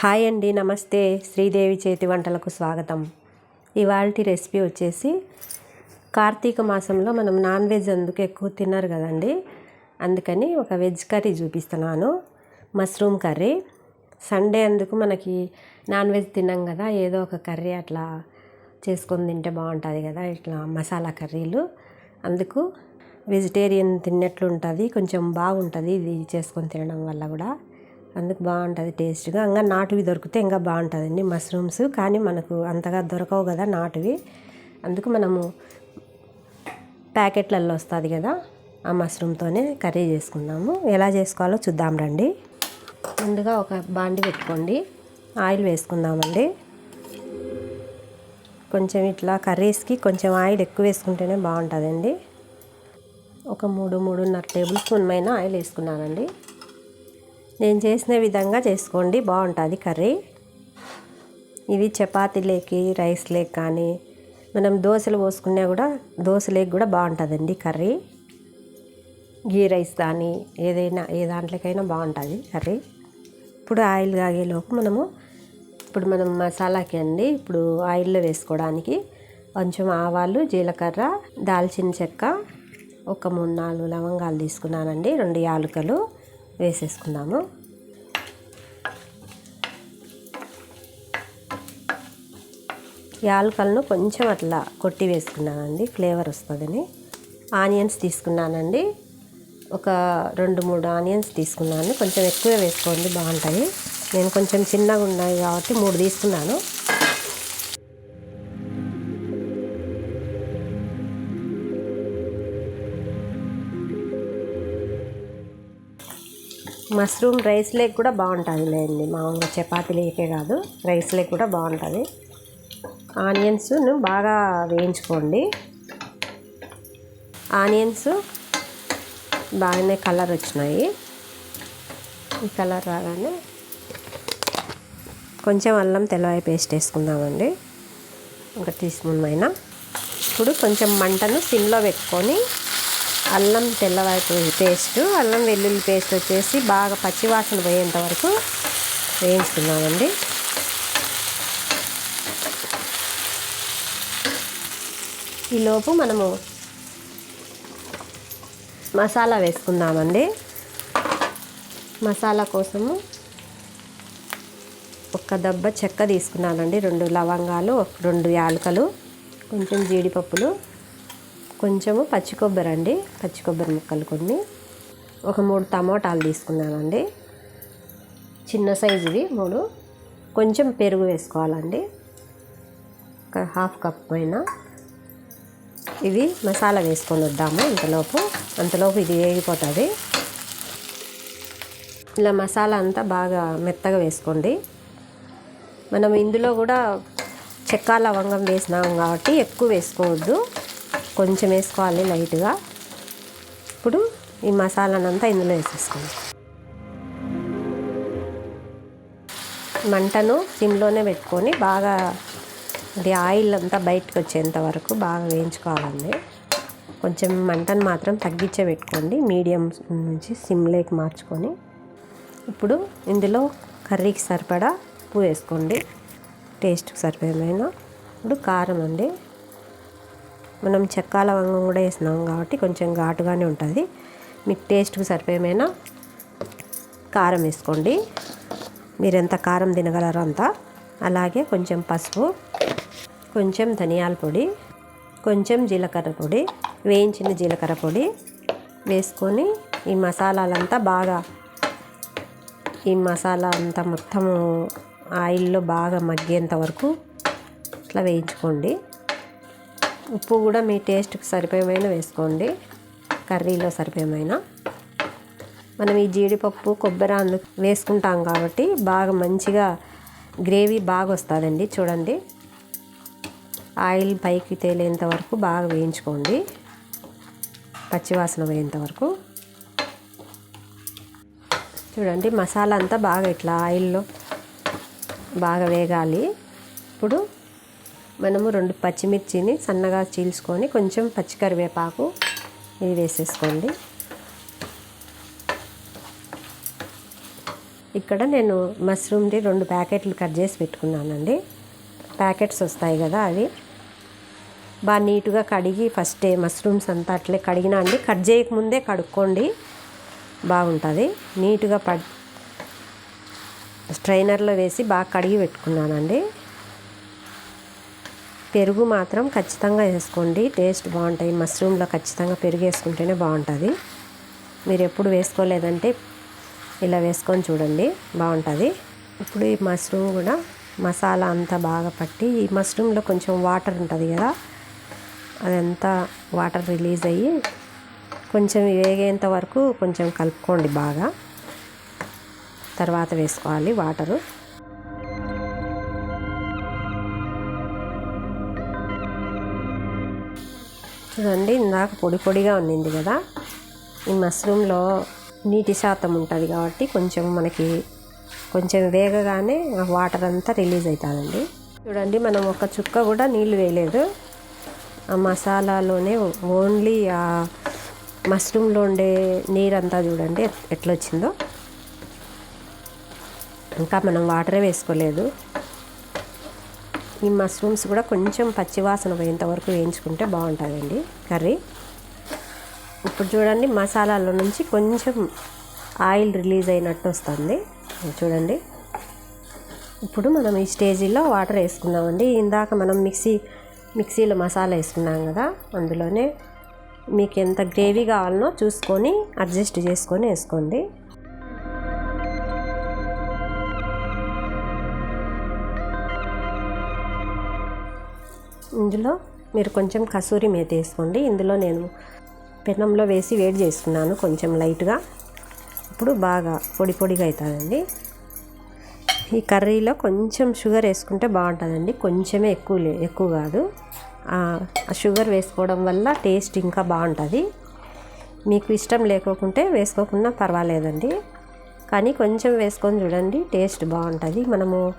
Hi అండి నమస్తే. శ్రీదేవి చేతి వంటలకు స్వాగతం. ఇవాళ రెసిపీ వచ్చేసి కార్తీక మాసంలో మనం నాన్ వెజ్ అందుకు ఎక్కువ తిన్నారు కదండి. అందుకని ఒక వెజ్ కర్రీ చూపిస్తున్నాను. Mushroom curry. సండే అందుకు మనకి నాన్ వెజ్ తిన్నాం కదా ఏదో ఒక కర్రీ అట్లా చేసుకొని తింటే బాగుంటుంది కదా ఇట్లా మసాలా కర్రీలు. అందుకు వెజిటేరియన్ తిన్నట్లు ఉంటుంది కొంచెం బాగుంటుంది ఇది చేసుకొని తినడం వల్ల కూడా. అందుకు బాగుంటుంది టేస్ట్గా. ఇంకా నాటువి దొరికితే ఇంకా బాగుంటుందండి మష్రూమ్స్. కానీ మనకు అంతగా దొరకవు కదా నాటువి. అందుకు మనము ప్యాకెట్లలో వస్తుంది కదా ఆ మష్రూమ్తోనే కర్రీ చేసుకుందాము. ఎలా చేసుకోవాలో చూద్దాం రండి. ముందుగా ఒక బాండి పెట్టుకోండి. ఆయిల్ వేసుకుందామండి. కొంచెం ఇట్లా కర్రీస్కి కొంచెం ఆయిల్ ఎక్కువ వేసుకుంటేనే బాగుంటుందండి. ఒక మూడు మూడున్నర టేబుల్ స్పూన్ పైన ఆయిల్ వేసుకున్నానండి. నేను చేసిన విధంగా చేసుకోండి. బాగుంటుంది కర్రీ. ఇది చపాతీలేకి రైస్ లేక్ కానీ మనం దోశలు పోసుకున్నా కూడా దోశలేకి కూడా బాగుంటుందండి కర్రీ. గీ రైస్ కానీ ఏదైనా ఏ దాంట్లోకైనా బాగుంటుంది కర్రీ. ఇప్పుడు ఆయిల్ కాగేలోపు మనము ఇప్పుడు మనం మసాలాకి అండి ఇప్పుడు ఆయిల్లో వేసుకోవడానికి కొంచెం ఆవాలు జీలకర్ర దాల్చిన చెక్క ఒక మూడు నాలుగు లవంగాలు తీసుకున్నానండి రెండు యాలకులు. వేసేసుకున్నాము యాలకలను కొంచెం అట్లా కొట్టి వేసుకున్నానండి ఫ్లేవర్ వస్తుందని. ఆనియన్స్ తీసుకున్నానండి. ఒక రెండు మూడు ఆనియన్స్ తీసుకున్నాను. కొంచెం ఎక్కువ వేసుకోండి బాగుంటాయి. నేను కొంచెం చిన్నగా ఉన్నాయి కాబట్టి మూడు తీసుకున్నాను. మష్రూమ్ రైస్ లేక్ కూడా బాగుంటుంది లేండి మామూలుగా చపాతీ లేకే కాదు రైస్ లేక్ కూడా బాగుంటుంది. ఆనియన్స్ను బాగా వేయించుకోండి. ఆనియన్స్ బాగానే కలర్ వచ్చినాయి. ఈ కలర్ రాగానే కొంచెం అల్లం తెల్లవాయి పేస్ట్ వేసుకుందామండి. ఒక టీ స్పూన్ అయినా. ఇప్పుడు కొంచెం మంటను సిమ్లో పెట్టుకొని అల్లం తెల్లవారి పేస్ట్ అల్లం వెల్లుల్లి పేస్ట్ వచ్చేసి బాగా పచ్చివాసన పోయేంత వరకు వేయించుకున్నామండి ఈలోపు మనము మసాలా వేసుకుందామండి. మసాలా కోసము ఒక దెబ్బ చెక్క తీసుకున్నానండి. రెండు లవంగాలు రెండు యాలకలు కొంచెం జీడిపప్పులు కొంచెము పచ్చి కొబ్బరి అండి. పచ్చి కొబ్బరి ముక్కలు కొన్ని. ఒక మూడు టమోటాలు తీసుకున్నానండి. చిన్న సైజువి మూడు. కొంచెం పెరుగు వేసుకోవాలండి. ఒక హాఫ్ కప్ పైన. ఇవి మసాలా వేసుకొని వద్దాము ఇంతలోపు. అంతలోపు ఇది వేగిపోతుంది. ఇలా మసాలా అంతా బాగా మెత్తగా వేసుకోండి. మనం ఇందులో కూడా చెక్క లవంగం వేసినాం కాబట్టి ఎక్కువ వేసుకోవద్దు. కొంచెం వేసుకోవాలి లైట్గా. ఇప్పుడు ఈ మసాలానంతా ఇందులో వేసేసుకోండి మంటను సిమ్లోనే పెట్టుకొని బాగా అది ఆయిల్ అంతా బయటకు వచ్చేంత వరకు బాగా వేయించుకోవాలండి. కొంచెం మంటను మాత్రం తగ్గించే పెట్టుకోండి. మీడియం నుంచి సిమ్లోకి మార్చుకొని. ఇప్పుడు ఇందులో కర్రీకి సరిపడా ఉప్పు వేసుకోండి. టేస్ట్కి సరిపోయిన ఇప్పుడు కారం అండి. మనం చెక్క లవంగం కూడా వేసినాం కాబట్టి కొంచెం ఘాటుగానే ఉంటుంది. మీకు టేస్ట్కి సరిపోయేమైనా కారం వేసుకోండి. మీరు ఎంత కారం తినగలరో అంత. అలాగే కొంచెం పసుపు కొంచెం ధనియాల పొడి కొంచెం జీలకర్ర పొడి వేయించిన జీలకర్ర పొడి వేసుకొని ఈ మసాలాలంతా బాగా ఈ మసాలా అంతా మొత్తము ఆయిల్లో బాగా మగ్గేంత వరకు ఇట్లా వేయించుకోండి. ఉప్పు కూడా మీ టేస్ట్కి సరిపోయమైన వేసుకోండి. కర్రీలో సరిపోయమైన. మనం ఈ జీడిపప్పు కొబ్బరి అందుకు వేసుకుంటాం కాబట్టి బాగా మంచిగా గ్రేవీ బాగా వస్తుందండి. చూడండి. ఆయిల్ పైకి తేలేంత వరకు బాగా వేయించుకోండి. పచ్చివాసన పోయేంత వరకు. చూడండి మసాలా అంతా బాగా ఇట్లా ఆయిల్లో బాగా వేగాలి. ఇప్పుడు మనము రెండు పచ్చిమిర్చిని సన్నగా చీల్చుకొని కొంచెం పచ్చికరివేపాకు ఇది వేసేసుకోండి. ఇక్కడ నేను మష్రూమ్ది రెండు ప్యాకెట్లు కట్ చేసి పెట్టుకున్నానండి. ప్యాకెట్స్ వస్తాయి కదా అవి. బాగా నీట్గా కడిగి ఫస్టే మష్రూమ్స్ అంతా అట్లే కడిగినా అండి. కట్ చేయకముందే కడుక్కోండి. బాగుంటుంది. నీట్గా పడ్ స్ట్రైనర్లో వేసి బాగా కడిగి పెట్టుకున్నానండి. పెరుగు మాత్రం ఖచ్చితంగా వేసుకోండి. టేస్ట్ బాగుంటాయి. మష్రూమ్లో ఖచ్చితంగా పెరుగు వేసుకుంటేనే బాగుంటుంది. మీరు ఎప్పుడు వేసుకోలేదంటే ఇలా వేసుకొని చూడండి. బాగుంటుంది. ఇప్పుడు ఈ మష్రూమ్ కూడా మసాలా అంతా బాగా పట్టి ఈ మష్రూమ్లో కొంచెం వాటర్ ఉంటుంది కదా అదంతా వాటర్ రిలీజ్ అయ్యి కొంచెం వేగేంత వరకు కొంచెం కలుపుకోండి బాగా. తర్వాత వేసుకోవాలి వాటరు. చూడండి ఇందాక పొడి పొడిగా ఉండింది కదా. ఈ మష్రూమ్లో నీటి శాతం ఉంటుంది కాబట్టి కొంచెం మనకి కొంచెం వేగగానే వాటర్ అంతా రిలీజ్ అవుతుందండి చూడండి మనం ఒక చుక్క కూడా నీళ్ళు వేయలేదు. ఆ మసాలాలోనే ఓన్లీ ఆ మష్రూమ్లో ఉండే నీరంతా చూడండి ఎట్లొచ్చిందో ఇంకా మనం వాటరే వేసుకోలేదు. ఈ మష్రూమ్స్ కూడా కొంచెం పచ్చివాసన పోయేంత వరకు వేయించుకుంటే బాగుంటుందండి కర్రీ. ఇప్పుడు చూడండి మసాలాలో నుంచి కొంచెం ఆయిల్ రిలీజ్ అయినట్టు వస్తుంది. చూడండి. ఇప్పుడు మనం ఈ స్టేజీలో వాటర్ వేసుకుందామండి. ఇందాక మనం మిక్సీ మిక్సీలో మసాలా వేసుకున్నాం కదా అందులోనే మీకు ఎంత గ్రేవీ కావాలనో చూసుకొని అడ్జస్ట్ చేసుకొని వేసుకోండి. ఇందులో మీరు కొంచెం కసూరి మేత వేసుకోండి. ఇందులో నేను పెనంలో వేసి వేడి చేసుకున్నాను కొంచెం లైట్గా. ఇప్పుడు బాగా పొడి పొడిగా అవుతుందండి. ఈ కర్రీలో కొంచెం షుగర్ వేసుకుంటే బాగుంటుందండి. కొంచెమే ఎక్కువ లే ఎక్కువ కాదు. ఆ షుగర్ వేసుకోవడం వల్ల టేస్ట్ ఇంకా బాగుంటుంది. మీకు ఇష్టం లేకోకుంటే వేసుకోకుండా పర్వాలేదండి. కానీ కొంచెం వేసుకొని చూడండి టేస్ట్ బాగుంటుంది. మనము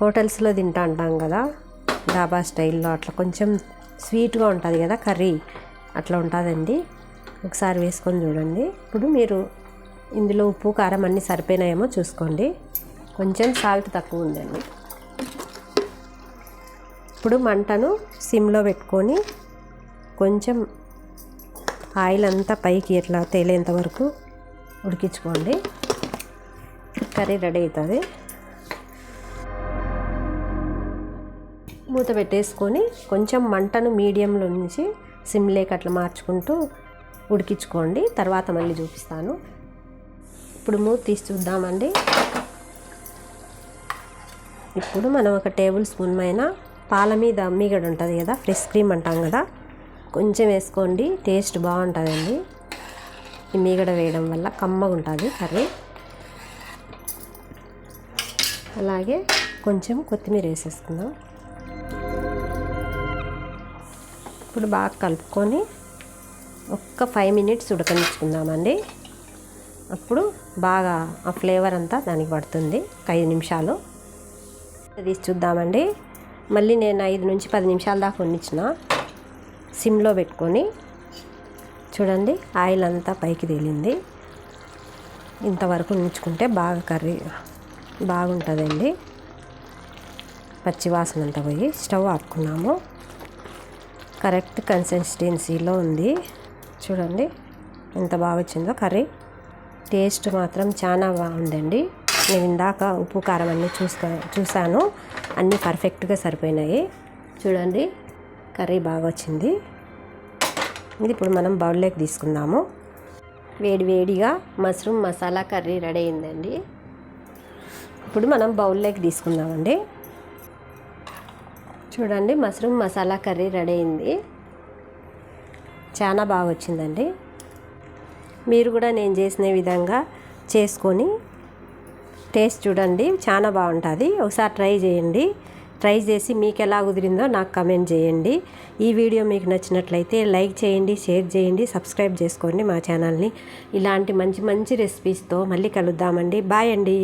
హోటల్స్లో తింటా అంటాం కదా. డాబా స్టైల్లో అట్లా కొంచెం స్వీట్గా ఉంటుంది కదా కర్రీ అట్లా ఉంటుందండి. ఒకసారి వేసుకొని చూడండి. ఇప్పుడు మీరు ఇందులో ఉప్పు కారం అన్నీ సరిపోయినాయేమో చూసుకోండి. కొంచెం సాల్ట్ తక్కువ ఉందండి. ఇప్పుడు మంటను సిమ్లో పెట్టుకొని కొంచెం ఆయిల్ అంతా పైకి ఎట్లా తేలేంత వరకు ఉడికించుకోండి. కర్రీ రెడీ అవుతుంది. మూత పెట్టేసుకొని కొంచెం మంటను మీడియంలో నుంచి సిమ్లేకి అట్లా మార్చుకుంటూ ఉడికించుకోండి. తర్వాత మళ్ళీ చూపిస్తాను. ఇప్పుడు మూత తీసి చూద్దామండి. ఇప్పుడు మనం ఒక టేబుల్ స్పూన్ పైన పాల మీద మీగడ ఉంటుంది కదా ఫ్రెష్ క్రీమ్ అంటాం కదా కొంచెం వేసుకోండి టేస్ట్ బాగుంటుందండి. ఈ మీగడ వేయడం వల్ల కమ్మగా ఉంటుంది కర్రీ. అలాగే కొంచెం కొత్తిమీర వేసేసుకుందాం. ఇప్పుడు బాగా కలుపుకొని ఒక్క ఫైవ్ మినిట్స్ ఉడకనిచ్చుకుందామండి. అప్పుడు బాగా ఆ ఫ్లేవర్ అంతా దానికి పడుతుంది. ఒక ఐదు నిమిషాలు. తీసి చూద్దామండి. మళ్ళీ నేను ఐదు నుంచి పది నిమిషాల దాకా వండించిన సిమ్లో పెట్టుకొని చూడండి ఆయిల్ అంతా పైకి తేలింది. ఇంతవరకు ఉంచుకుంటే బాగా కర్రీ బాగుంటుందండి. పచ్చివాసన అంతా పోయి స్టవ్ ఆపుకున్నాము. కరెక్ట్ కన్సిస్టెన్సీలో ఉంది. చూడండి ఎంత బాగా వచ్చిందో కర్రీ. టేస్ట్ మాత్రం చాలా బాగుందండి. నేను ఇందాక ఉప్పు కారం అన్నీ చూసుకో చూశాను. అన్నీ పర్ఫెక్ట్గా సరిపోయినాయి. చూడండి కర్రీ బాగా వచ్చింది. ఇది ఇప్పుడు మనం బౌల్లోకి తీసుకుందాము. వేడి వేడిగా మష్రూమ్ మసాలా కర్రీ రెడీ అయిందండి. ఇప్పుడు మనం బౌల్లోకి తీసుకుందామండి. చూడండి మష్రూమ్ మసాలా కర్రీ రెడీ అయింది. చాలా బాగా వచ్చిందండి. మీరు కూడా నేను చేసిన విధంగా చేసుకొని టేస్ట్ చూడండి చాలా బాగుంటుంది. ఒకసారి ట్రై చేయండి. ట్రై చేసి మీకు ఎలా కుదిరిందో నాకు కమెంట్ చేయండి. ఈ వీడియో మీకు నచ్చినట్లయితే లైక్ చేయండి షేర్ చేయండి సబ్స్క్రైబ్ చేసుకోండి మా ఛానల్ని. ఇలాంటి మంచి మంచి రెసిపీస్తో మళ్ళీ కలుద్దామండి. బాయ్ అండి.